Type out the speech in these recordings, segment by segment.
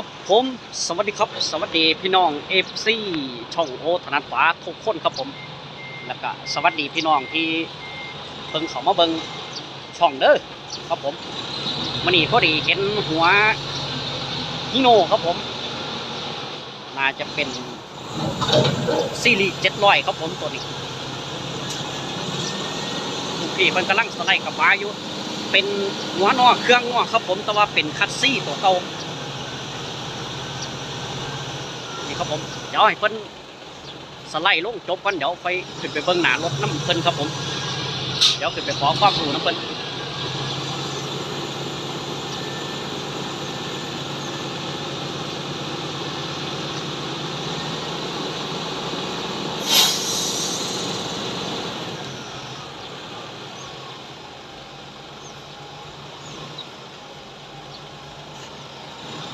ครับผมสวัสดีครับ สวัสดีพี่น้องเอฟซีช่องโอธนัดฟ้าทุกคนครับผม แล้วก็สวัสดีพี่น้องที่เพิ่งเขามาเบิงช่องเด้อครับผมมันนี่พอดีเห็นหัวฮิโนครับผม น่าจะเป็นซีรีส์เจ็ดร้อยครับผมตัวนี้ลูกพี่มันกำลังสไลด์กับมาอยู่ เป็นหัวนอเครื่องนอครับผมแต่ว่าเป็นคัตซี่ตัวเก่า นี่ ครับผม เดี๋ยวให้เพิ่นสไลด์ลงจบกันเดี๋ยวไปขึ้นไปเบิ่งหนารถน้ำเพิ่นครับผม เดี๋ยวขึ้นไปขอความรู้น้ำเพิ่น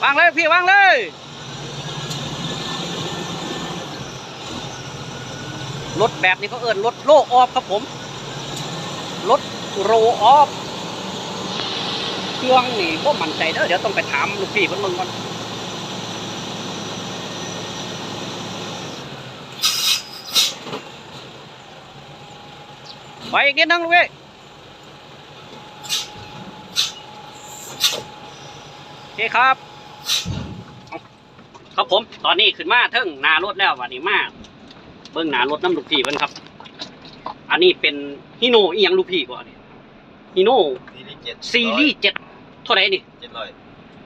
วางเลยพี่วางเลย รถแบบนี้เขาเอิ้นรถโลออฟครับผม รถโรออฟ เครื่องนี่ก็มั่นใจเด้อเดี๋ยวต้องไปถามลูกพี่เพิ่นเบิ่งก่อนไปอีกนิดนึงลูกพี่โอเคครับ ครับผม ตอนนี้ขึ้นมาเทิงนารถแล้ววันนี้มา เบื้องหน้ารถน้ำลูกพี่เพิ่นครับ อันนี้เป็นฮิโนอีหยังลูกพี่ก่อนนี่ฮิโนซีรีส์เจ็ดซีรีส์เจ็ดเท่าไหร่นี่เจ็ดร้อย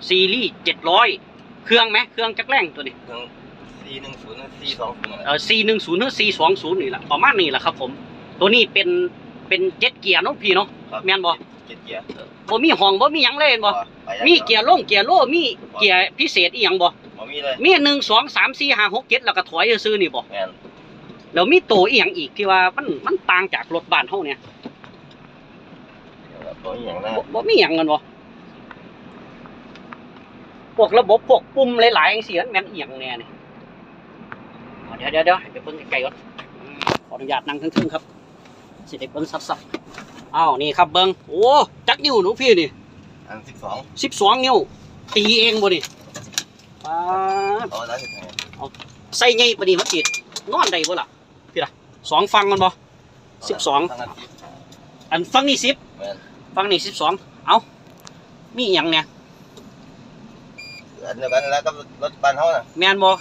ซีรีส์เจ็ดร้อยเครื่องไหมเครื่องจักรแรงตัวนี้เครื่องซีหนึ่งศูนย์ซีสองศูนย์เออซีหนึ่งศูนย์หรือซีสองศูนย์นี่แหละประมาณนี้แหละครับ ผม ตัวนี้เป็นเป็นเจ็ดเกียร์เนาะพี่เนาะครับแม่นบ่เจ็ดเกียร์บ่มีห้องบ่มีหยังเลยเห็นบ่ไปยังมีเกียร์ลงเกียร์โลมีเกียร์พิเศษอีหยังบ่บ่มีเลยมีหนึ่งสองสามสี่ห้าหกเจ็ดแล้วก็ถอยซื้อๆนี่บ่แม่น แล้วมีตัวอีหยังอีกที่ว่ามันมันต่างจากรถบ้านเฮาเนี่ยตัวนี้อย่างนั้นบ่บ่มีหยังกันบ่พวกระบบพวกปุ่มหลายๆจังซี่มันแม่นอีหยังแน่นี่อ๋อเดี๋ยวเดี๋ยวเดี๋ยวให้ไปเบิ่งใกล้ๆก่อนอืมขออนุญาตนั่งทึ่งๆครับสิได้เบิ่งซับๆอ้าวนี่ครับเบิ่งโอ้จักนิ้วหนูพี่นี่อันสิบสอง12นิ้วตีเองบ่นี่ป๊าดเอาได้สิบไงใส่ใหญ่ปานนี้มันติดนอนได้บ่ล่ะพี่ล่ะ สองฟังมันบ่สิบสองทั้งอาทิตย์อันฟังนี่10แม่นฟังนี่12เอ้ามีหยังเนี่ยอันเดียวกันแล้วก็รถบ้านเฮาน่ะแมนบอ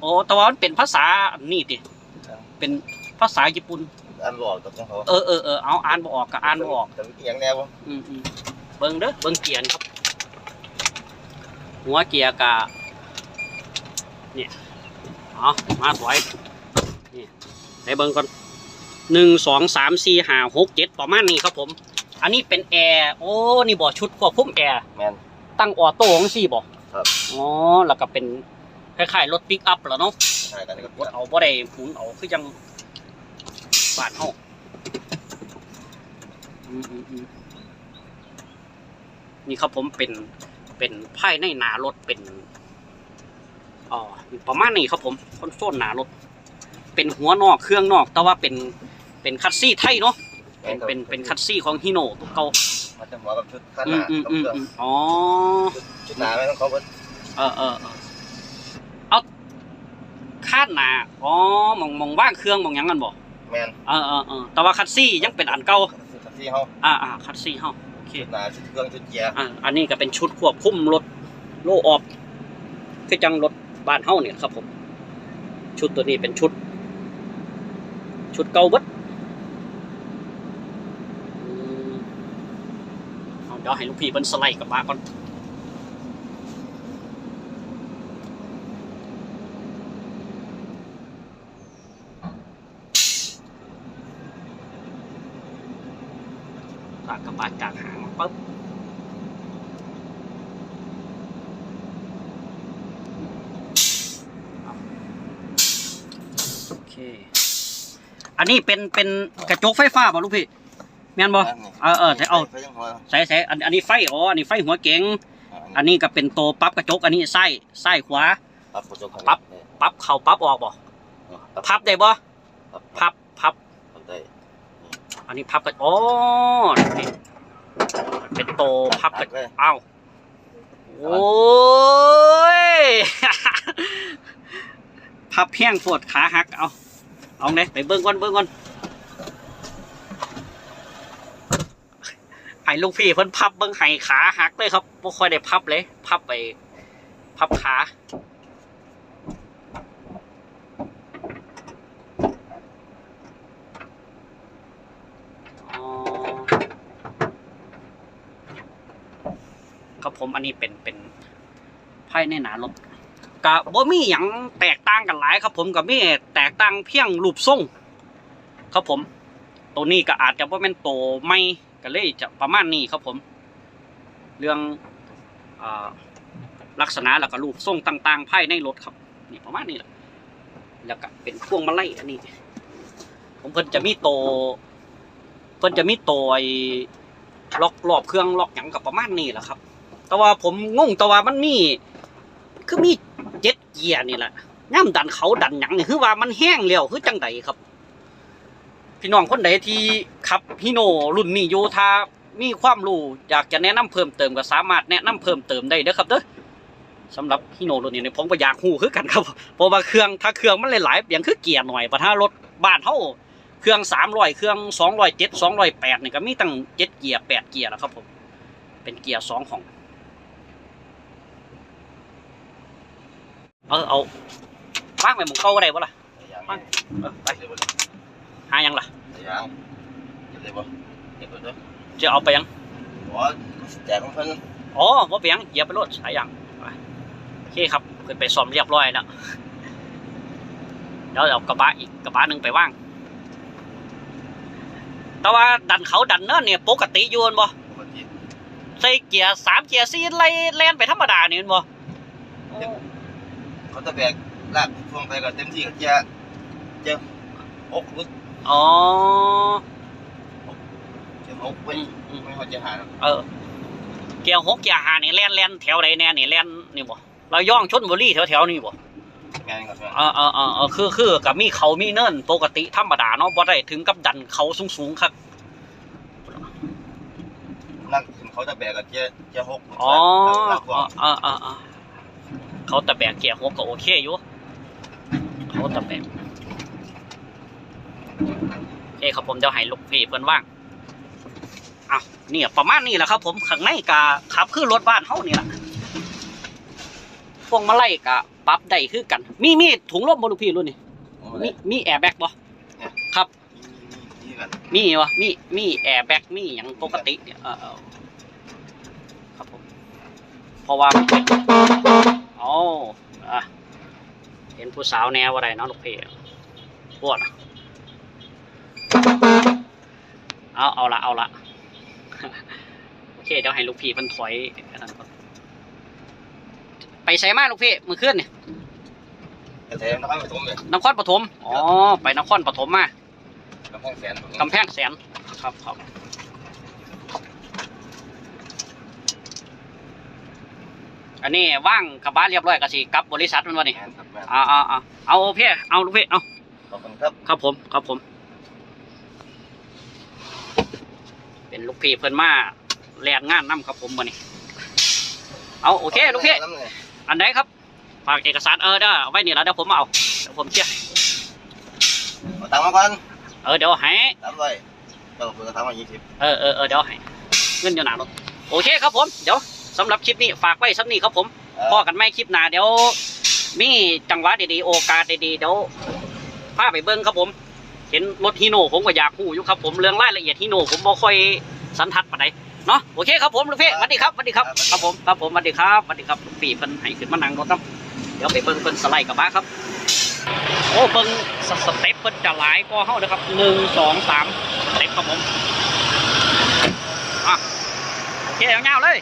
โอ้แต่ว่ามันเป็นภาษาอันนี่ติเป็นภาษาญี่ปุ่นอันบอกกับของเขาเออเออเออเอาอ่านบ่ออกก็อ่านบ่ออกแต่มีอย่างแนวบ่อืมอืมเบิ่งเด้อเบิ่งเกียร์นี่ครับ หัวเกียร์กะเนี่ยเอามาถอยนี่ ได้เบิ่งก่อนหนึ่งสองสามสี่ห้าหกเจ็ดประมาณนี้ครับผม อันนี้เป็นแอร์โอ้นี่บ่ชุดควบคุมแอร์แม่นตั้งออโต้ของสี่บ่ครับอ๋อแล้วก็เป็นคล้ายๆรถปิกอัพเหรอเนาะใช่กันกับกดเอาบ่ได้หมุนเอาคือจังบ้านเฮาอืมอืมอืมนี่ครับผมเป็นเป็นภายในหนารถเป็นอ๋อประมาณนี้ครับผมคอนโซลหนารถ เป็นหัวนอกเครื่องนอก แต่ว่าเป็นเป็นคัตซี่ไทยเนาะเป็นเป็นเป็นคัตซี่ของฮิโนตัวเก่ามันจะเหมาะกับชุดข้างหอืมน้าอืมกับอืมเครื่องอืมอ๋อชุดหน้าไม่ต้องเขาก็เออเออเออเอาคาดหนาอ๋อมองมองว่างเครื่องมองหยังกันบ่แม่นเออเออเออแต่ว่าคัตซี่ยังเป็นอันเก่าคัสซีเฮาอ่าอ่าคัตซี่เฮาโอเค ชุดหน้าชุดเครื่องชุดเกียร์อ่าอันนี้ก็เป็นชุดควบคุมรถโลออฟคือจังรถบ้านเฮาเนี่ยครับผม ชุดตัวนี้เป็นชุด ชุดเก่าบิดเอาเดี๋ยวให้ลูกพี่เพิ่นสไลด์กลับมาก่อนลากกระบะจากหางปั๊บ โอเค อันนี้เป็นเป็นกระจกไฟฟ้าป่ะลูกพี่แม่นบ่เออเออแต่เอาไปยังหัวใส่ใส่อันอันนี้ไฟอ๋ออันนี้ไฟหัวเก๋งอันนี้ก็เป็นตัวปรั๊บกระจก อันนี้ไส้ไส้ขวาปรับกระจกข้างปรับปรั๊บเข้าปรั๊บออกบ่ครับพับได้บ่ครับพับพับครับได้อันนี้พับกันอ๋อนี่เป็นตัวพับกันเลยอ้าวโอ้โอ้ยพับแห้งปวดขาหักเอา เอาเนี่ยไปเบิ้งก่อนเบิ้งก่อนไอ้ลูกพี่เพิ่นพับเบิ้งไห้ขาหักเลยครับบ่ค่อยได้พับเลย พับไป พับขาครับผมอันนี้เป็นเป็นภายในหนารถ กะบ่มีหยังแตกต่างกันหลายครับ ผมกับมีแตกต่างเพียงรูปทรงครับผม ตัวนี้ก็อาจจะบ่แม่นโตไม่ก็เลยจะประมาณนี้ครับผม เรื่องอลักษณะแล้วก็รูปทรงต่างๆภายในรถครับนี่ประมาณนี้แหละแล้วก็เป็นพวงมาลัยอันนี้ ผมเพิ่นจะมีโต เพิ่นจะมีโตไอ้ล็อกรอบเครื่องล็อกหยังกับประมาณนี้แหละครับ แต่ว่าผมงงแต่ว่ามันมีคือมี เกียร์นี่แหละย่ำดันเขาดันหยังนี่คือว่ามันแห้งแล้วคือจังใดครับ พี่น้องคนใดที่ขับฮิโนรุ่นนี้โยธามีความรู้อยากจะแนะนำเพิ่มเติมก็สามารถแนะนำเพิ่มเติมได้เด้อครับเด้อสำหรับฮิโนรุ่นนี้เนี่ยผมก็อยากฮู้คือกันครับเพราะว่าเครื่องถ้าเครื่องมันหลายๆอย่างคือเกียร์หน่อยปะถ้ารถบ้านเฮาเครื่อง300เครื่อง207 208นี่ก็มีตั้ง7เกียร์8เกียร์แล้วครับผมเป็นเกียร์สองของ เออเอาว่างไปหมึงเข้าก็ได้ปะล่ะยังไปเออไปเดี๋ยวหายังล่ะยังเดี๋ยวบ่เดี๋ยวบ่จะเอาไปยังอ๋อแจกของเพิ่นอ๋อว่าไปยังเหยียบไปรถหายังไปโอเคครับขึ้นไปซ่อมเรียบร้อยแล้วเดี๋ยวเอากระบะอีกกระบะหนึ่งไปว่าง แต่ว่าดันเขาดันเนินเนี่ยปกติอยู่แม่นบ่ปกติใส่เกียร์สามเกียร์สี่ไล่แล่นไปธรรมดานี่แม่นบ่ เขาจะแบกลากช่วงไปก็เต็มที่ก็จะจะอกลึกอ๋อ จะอกไว้อืมอืมไม่เขาจะหาเออเกียร์หกเกียร์ห้านี่แล่นแล่นแถวใดแน่นี่แล่นนี่บ่เราย่องชนบุรีแถวแถวๆนี่บ่งานก่อนเออเออเออเออคือคือกับมีเขามีเนินปกติธรรมดาเนาะบ่ได้ถึงกับดันเขาสูงสูงๆครับนั่งเขาจะแบกก็จะจะหกอ๋อลากช่วอ๋องอ๋ออ๋ออ๋อ เขาตะแบกเกียร์หกก็โอเคอยู่เขาตะแบกโอเคครับผมเดี๋ยวให้ลูกพี่เพิ่นว่างอ้าวเนี่ยประมาณนี้แหละครับ ผมข้างในกะขับคือรถบ้านเฮานี่แหละพวงมาลัยกะปรับได้คือกัน มีมีถุงลมบ่ลูกพี่รุ่นนี้มีมีแอร์แบ็กบ่ครับนี่กันมีวะมีมีแอร์แบ็กมีอย่างปกติเนี่ยเออเออครับผมเพราะว่ามัน เป็นอ๋ออะเห็นผู้สาวแนวอะไรเนาะลูกเพจปวดอะเอาเอาละเอาละโอเคเดี๋ยวให้ลูกพี่เพิ่นถอยอันนั้นก่อนไปใส่มาลูกพี่มือขึ้นเนี่ยแต่แถมน้ำมันผสมเลยนครปฐมอ๋อไปนครปฐมมากำแพงแสนกำแพงแสนครับครับ อันนี้ว่างกับบ้านเรียบร้อยก็สิกลับบริษัทมันวะนี่งานครับแม่เอาเอาเอาเอาโอเคเอาลูกพี่เอาขอบคุณครับ ครับผมครับผม เป็นลูกพี่เพิ่นมาแลนงานนํครับผมวันนี้เอาโอเคลูกพี่ อันไหนครับ ฝากเอกสารเออเด้อเอาไว้นี่แล้วเดี๋ยวผมมาเอาเดี๋ยวผมเชี่ยร์เอาตังค์มาก่อนเออเดี๋ยวให้ สามร้อยเราเพิ่งทำมายี่สิบ เออเออเออเดี๋ยวให้เงินอยู่หนารถโอเคครับผม เดี๋ยว สำหรับคลิปนี้ฝากไว้สักนี้ครับผมพอกันไม่คลิปหน้าเดี๋ยว มีจังหวะดีๆโอกาสดีๆเดี๋ยวพาไปเบิ้งครับผม เห็นรถฮีโน่ผมก็อยากหูอยู่ครับผมเรื่องรายละเอียดฮีโน่ผมบ่ค่อยสันทัดปานใดเนาะโอเคครับผมลูกพี่สวัสดีครับสวัสดีครับครับผมครับผมสวัสดีครับสวัสดีครับลูกพี่เพิ่นให้ขึ้นมานั่งรถนํเดี๋ยวไปเบิ้งเพิ่นสไลด์กลับมาครับ โอ้เบิ้งสสเต็ปเพิ่นจะหลายกว่าเฮาเด้อครับหนึ่งสองสามสเต็ปครับผมอะโอเคเอาเงาวๆเลย